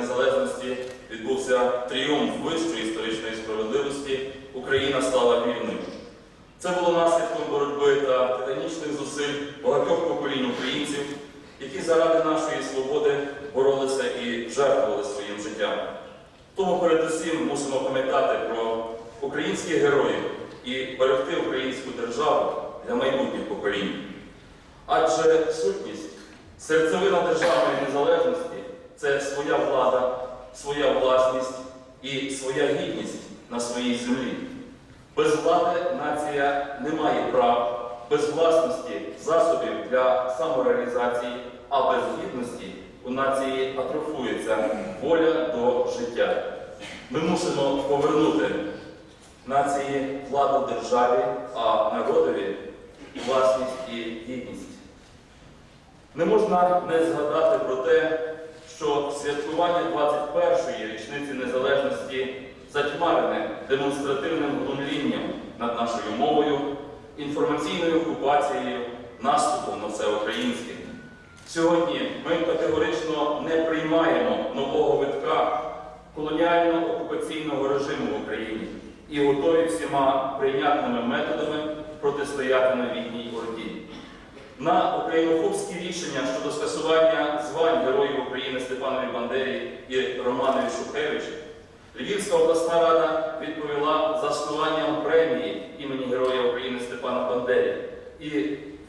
Незалежності відбувся тріумф вищої історичної справедливості, Україна стала вільною. Це було наслідком боротьби та титанічних зусиль багатьох поколінь українців, які заради нашої свободи боролися і жертвували своїм життям. Тому передусім мусимо пам'ятати про українських героїв і берегти українську державу для майбутніх поколінь. Адже сутність, серцевина державної незалежності це своя влада, своя власність і своя гідність на своїй землі. Без влади нація не має прав, без власності засобів для самореалізації, а без гідності у нації атрофується воля до життя. Ми мусимо повернути нації владу державі, а народові власність і гідність. Не можна не згадати про те, що святкування 21-ї річниці незалежності затьмарене демонстративним глумлінням над нашою мовою, інформаційною окупацією, наступом на все українське. Сьогодні ми категорично не приймаємо нового витка колоніально-окупаційного режиму в Україні і готові всіма прийнятними методами протистояти новітній орді. На українофобські рішення щодо скасування звань Героїв України Степанові Бандері і Романові Шухевич Львівська обласна рада відповіла заснуванням премії імені Героя України Степана Бандері і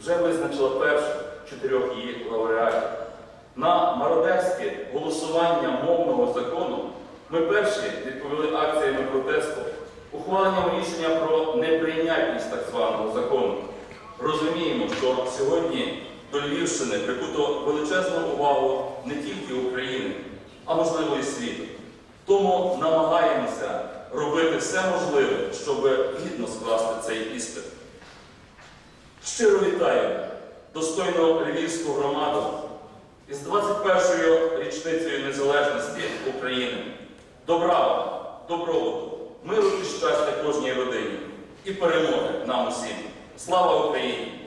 вже визначила перших чотирьох її лауреатів. На мародерське голосування мовного закону ми перші відповіли акціями протесту, ухваленням рішення про неприйнятність так званого закону. Розуміємо, сьогодні до Львівщини прикуто величезну увагу не тільки України, а можливо і світу. Тому намагаємося робити все можливе, щоб гідно скласти цей іспит. Щиро вітаю достойну львівську громаду із 21-ю річницею незалежності України. Добра добробуту, миру і щастя кожній родині і перемоги нам усім. Слава Україні!